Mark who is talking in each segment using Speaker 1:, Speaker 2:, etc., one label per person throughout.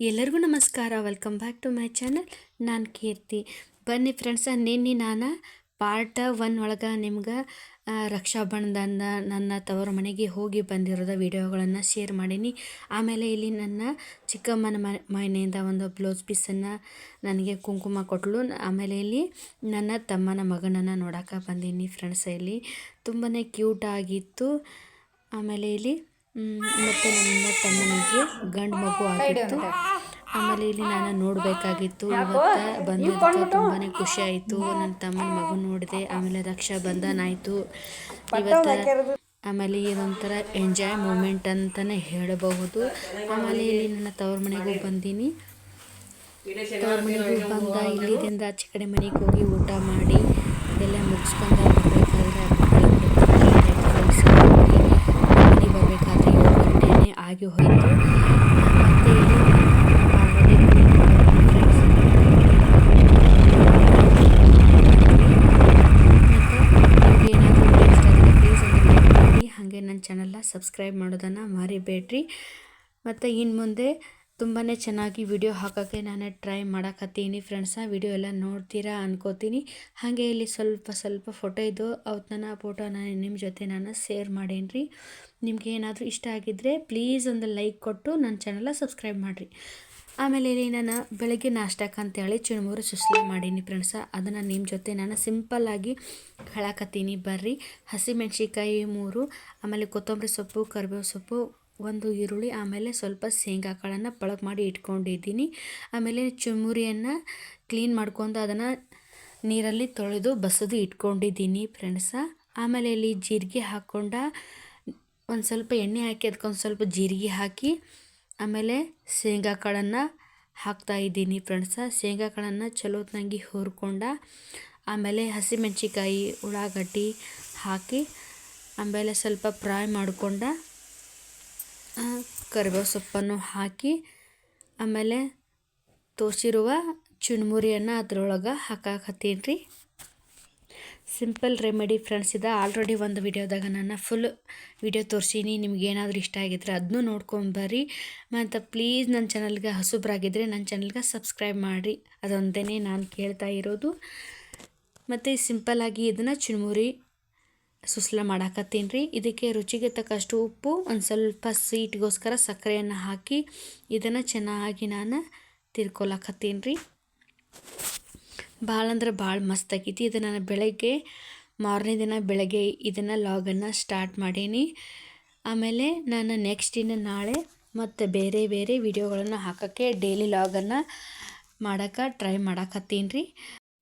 Speaker 1: ಎಲ್ಲರಿಗೂ ನಮಸ್ಕಾರ. Welcome back to my channel ನಾನು ಕೀರ್ತಿ. ಬನ್ನಿ ಫ್ರೆಂಡ್ಸ ನಿನ್ನೆ ನಾನು ಪಾರ್ಟ್ ಒನ್ ಒಳಗೆ ನಿಮ್ಗೆ ರಕ್ಷಾಬಂಧನ, ನನ್ನ ತವರು ಮನೆಗೆ ಹೋಗಿ ಬಂದಿರೋದ ವಿಡಿಯೋಗಳನ್ನು ಶೇರ್ ಮಾಡೀನಿ. ಆಮೇಲೆ ಇಲ್ಲಿ ನನ್ನ ಚಿಕ್ಕಮ್ಮನ ಮನೆಯಿಂದ ಒಂದು ಬ್ಲೌಸ್ ಪೀಸನ್ನು ನನಗೆ ಕುಂಕುಮ ಕೊಟ್ಟಳು ಆಮೇಲೆ ಇಲ್ಲಿ ನನ್ನ ತಮ್ಮನ ಮಗನನ್ನು ನೋಡೋಕೆ ಬಂದೀನಿ ಫ್ರೆಂಡ್ಸ್ ಇಲ್ಲಿ ತುಂಬಾ ಕ್ಯೂಟ್ ಆಗಿತ್ತು. ಆಮೇಲೆ ಇಲ್ಲಿ ಮತ್ತು ನನ್ನ ತಮ್ಮನಿಗೆ ಗಂಡು ಮಗು ಆಗಿತ್ತು. ಆಮೇಲೆ ಇಲ್ಲಿ ನಾನು ನೋಡಬೇಕಾಗಿತ್ತು. ಇವತ್ತು ಬಂದಿದ್ದಕ್ಕೆ ತುಂಬಾ ಖುಷಿ ಆಯಿತು. ನನ್ನ ತಮ್ಮನ ಮಗು ನೋಡಿದೆ. ಆಮೇಲೆ ರಕ್ಷಾ ಬಂಧನ ಆಯಿತು. ಇವತ್ತು ಆಮೇಲೆ ಏನೊಂಥರ ಎಂಜಾಯ್ ಮೂಮೆಂಟ್ ಅಂತಲೇ ಹೇಳಬಹುದು. ಆಮೇಲೆ ಇಲ್ಲಿ ನನ್ನ ತವರು ಮನೆಗೂ ಬಂದೀನಿ. ತವ್ರ ಮನೆಗೂ ಬಂದ ಇಲ್ಲಿದಿಂದ ಆಚೆ ಕಡೆ ಮನೆಗೆ ಹೋಗಿ ಊಟ ಮಾಡಿ, ಅದೆಲ್ಲ ಮುಗಿಸ್ಕೊಂಡು ಆಗಿ ಹೋಯಿತು. ಮತ್ತು ಹಾಗೆ ನನ್ನ ಚಾನಲ್ನ ಸಬ್ಸ್ಕ್ರೈಬ್ ಮಾಡೋದನ್ನು ಮರಿಬೇಡ್ರಿ. ಮತ್ತು ಇನ್ನು ಮುಂದೆ ತುಂಬಾ ಚೆನ್ನಾಗಿ ವಿಡಿಯೋ ಹಾಕೋಕ್ಕೆ ನಾನು ಟ್ರೈ ಮಾಡಕತ್ತೀನಿ. ಫ್ರೆಂಡ್ಸ ವಿಡಿಯೋ ಎಲ್ಲ ನೋಡ್ತೀರಾ ಅನ್ಕೋತೀನಿ. ಹಾಗೆ ಇಲ್ಲಿ ಸ್ವಲ್ಪ ಸ್ವಲ್ಪ ಫೋಟೋ ಇದ್ದು ಅವತ್ತನ ಫೋಟೋ ನಾನು ನಿಮ್ಮ ಜೊತೆ ನಾನು ಶೇರ್ ಮಾಡೇನಿ ರೀ ನಿಮ್ಗೆ ಏನಾದರೂ ಇಷ್ಟ ಆಗಿದ್ದರೆ ಪ್ಲೀಸ್ ಒಂದು ಲೈಕ್ ಕೊಟ್ಟು ನನ್ನ ಚಾನಲ್ನ ಸಬ್ಸ್ಕ್ರೈಬ್ ಮಾಡಿರಿ. ಆಮೇಲೆ ಇಲ್ಲಿ ನಾನು ಬೆಳಗ್ಗೆ ನಾಷ್ಟಕ್ಕೆ ಅಂತೇಳಿ ಚುಣಮೂರು ಸುಸ್ಲ ಮಾಡೀನಿ ಫ್ರೆಂಡ್ಸ ಅದನ್ನು ನಿಮ್ಮ ಜೊತೆ ನಾನು ಸಿಂಪಲ್ಲಾಗಿ ಹೇಳಕತ್ತೀನಿ ಬರ್ರಿ ಹಸಿಮೆಣ್ಸಿಕಾಯಿ ಮೂರು, ಆಮೇಲೆ ಕೊತ್ತಂಬರಿ ಸೊಪ್ಪು, ಕರಿಬೇವು ಸೊಪ್ಪು ಒಂದು ಈರುಳ್ಳಿ, ಆಮೇಲೆ ಸ್ವಲ್ಪ ಶೇಂಗಾ ಕಾಳನ್ನು ಪಳಗ್ ಮಾಡಿ ಇಟ್ಕೊಂಡಿದ್ದೀನಿ. ಆಮೇಲೆ ಚುರುಮುರಿಯನ್ನು ಕ್ಲೀನ್ ಮಾಡ್ಕೊಂಡು ಅದನ್ನು ನೀರಲ್ಲಿ ತೊಳೆದು ಬಸದು ಇಟ್ಕೊಂಡಿದ್ದೀನಿ ಫ್ರೆಂಡ್ಸ ಆಮೇಲೆ ಇಲ್ಲಿ ಜೀರಿಗೆ ಹಾಕ್ಕೊಂಡ ಒಂದು ಸ್ವಲ್ಪ ಎಣ್ಣೆ ಹಾಕಿ ಅದಕ್ಕೊಂದು ಸ್ವಲ್ಪ ಜೀರಿಗೆ ಹಾಕಿ, ಆಮೇಲೆ ಶೇಂಗಾ ಕಾಳನ್ನು ಹಾಕ್ತಾಯಿದ್ದೀನಿ ಫ್ರೆಂಡ್ಸ ಶೇಂಗಾ ಕಾಳನ್ನು ಚಲೋತ್ನಾಗಿ ಹುರ್ಕೊಂಡ, ಆಮೇಲೆ ಹಸಿಮೆಣ್ಸಿಕಾಯಿ ಉಳ್ಳಾಗಡ್ಡಿ ಹಾಕಿ, ಆಮೇಲೆ ಸ್ವಲ್ಪ ಫ್ರೈ ಮಾಡ್ಕೊಂಡ ಕರಿಬೇವು ಸೊಪ್ಪನ್ನು ಹಾಕಿ, ಆಮೇಲೆ ತೋರಿಸಿರುವ ಚುಣ್ಮುರಿಯನ್ನು ಅದರೊಳಗೆ ಹಾಕಾಕತ್ತೀನಿ ರೀ ಸಿಂಪಲ್ ರೆಮಿಡಿ ಫ್ರೆಂಡ್ಸ್ ಇದೆ ಆಲ್ರೆಡಿ ಒಂದು ವಿಡಿಯೋದಾಗ ನಾನು ಫುಲ್ ವಿಡಿಯೋ ತೋರಿಸೀನಿ. ನಿಮ್ಗೆ ಏನಾದರೂ ಇಷ್ಟ ಆಗಿದ್ರೆ ಅದನ್ನೂ ನೋಡ್ಕೊಂಬರ್ರಿ ಮತ್ತು ಪ್ಲೀಸ್ ನನ್ನ ಚಾನಲ್ಗೆ ಹಸುಬ್ರಾಗಿದ್ದರೆ ನನ್ನ ಚಾನಲ್ಗೆ ಸಬ್ಸ್ಕ್ರೈಬ್ ಮಾಡಿರಿ. ಅದೊಂದೇ ನಾನು ಕೇಳ್ತಾ ಇರೋದು. ಮತ್ತು ಸಿಂಪಲ್ಲಾಗಿ ಇದನ್ನು ಚುರುಮುರಿ ಸುಸ್ಲ ಮಾಡಾಕತ್ತೀನಿ ರೀ. ಇದಕ್ಕೆ ರುಚಿಗೆ ತಕ್ಕಷ್ಟು ಉಪ್ಪು, ಒಂದು ಸ್ವಲ್ಪ ಸ್ವೀಟ್ಗೋಸ್ಕರ ಸಕ್ಕರೆಯನ್ನು ಹಾಕಿ, ಇದನ್ನು ಚೆನ್ನಾಗಿ ನಾನು ತಿರ್ಕೊಳಕತ್ತೀನಿ ರೀ. ಭಾಳ ಅಂದ್ರೆ ಭಾಳ ಮಸ್ತ್ ಆಗೈತಿ. ಇದು ನಾನು ಬೆಳಗ್ಗೆ, ಮಾರನೇ ದಿನ ಬೆಳಗ್ಗೆ ಇದನ್ನು ಲಾಗನ್ನು ಸ್ಟಾರ್ಟ್ ಮಾಡೀನಿ. ಆಮೇಲೆ ನಾನು ನೆಕ್ಸ್ಟ್ ಇನ್ನು ನಾಳೆ ಮತ್ತು ಬೇರೆ ಬೇರೆ ವಿಡಿಯೋಗಳನ್ನು ಹಾಕೋಕ್ಕೆ ಡೈಲಿ ಲಾಗನ್ನು ಮಾಡೋಕ್ಕೆ ಟ್ರೈ ಮಾಡಾಕತ್ತೀನಿ ರೀ.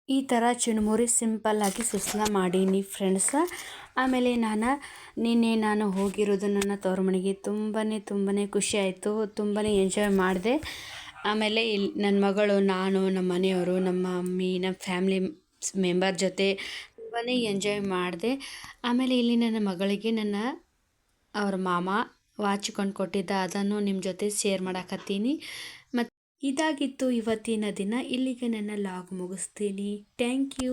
Speaker 1: ಈ ಥರ ಚಿಣ್ಮುರಿ ಸಿಂಪಲ್ಲಾಗಿ ಸುಸ್ಲ ಮಾಡೀನಿ ಫ್ರೆಂಡ್ಸ. ಆಮೇಲೆ ನಾನು, ನಿನ್ನೆ ನಾನು ಹೋಗಿರೋದು ನನ್ನ ತವ್ರ ಮನೆಗೆ ತುಂಬಾ ತುಂಬಾ ಖುಷಿ ಆಯಿತು ತುಂಬಾ ಎಂಜಾಯ್ ಮಾಡಿದೆ. ಆಮೇಲೆ ಇಲ್ಲಿ ನನ್ನ ಮಗಳು, ನಾನು ನಮ್ಮ ಮನೆಯವರು, ನಮ್ಮ ಮಮ್ಮಿ ನಮ್ಮ ಫ್ಯಾಮ್ಲಿ ಮೆಂಬರ್ ಜೊತೆ ತುಂಬಾ ಎಂಜಾಯ್ ಮಾಡಿದೆ. ಆಮೇಲೆ ಇಲ್ಲಿ ನನ್ನ ಮಗಳಿಗೆ ನನ್ನ ಅವ್ರ ಮಾಮ ವಾಚ್ ಕೊಂಡು ಕೊಟ್ಟಿದ್ದ, ಅದನ್ನು ನಿಮ್ಮ ಜೊತೆ ಶೇರ್ ಮಾಡಾಕತ್ತೀನಿ. ಮತ್ತು ಇದಾಗಿತ್ತು ಇವತ್ತಿನ ದಿನ. ಇಲ್ಲಿಗೆ ನನ್ನ ಲಾಗ್ ಮುಗಿಸ್ತೀನಿ. Thank you.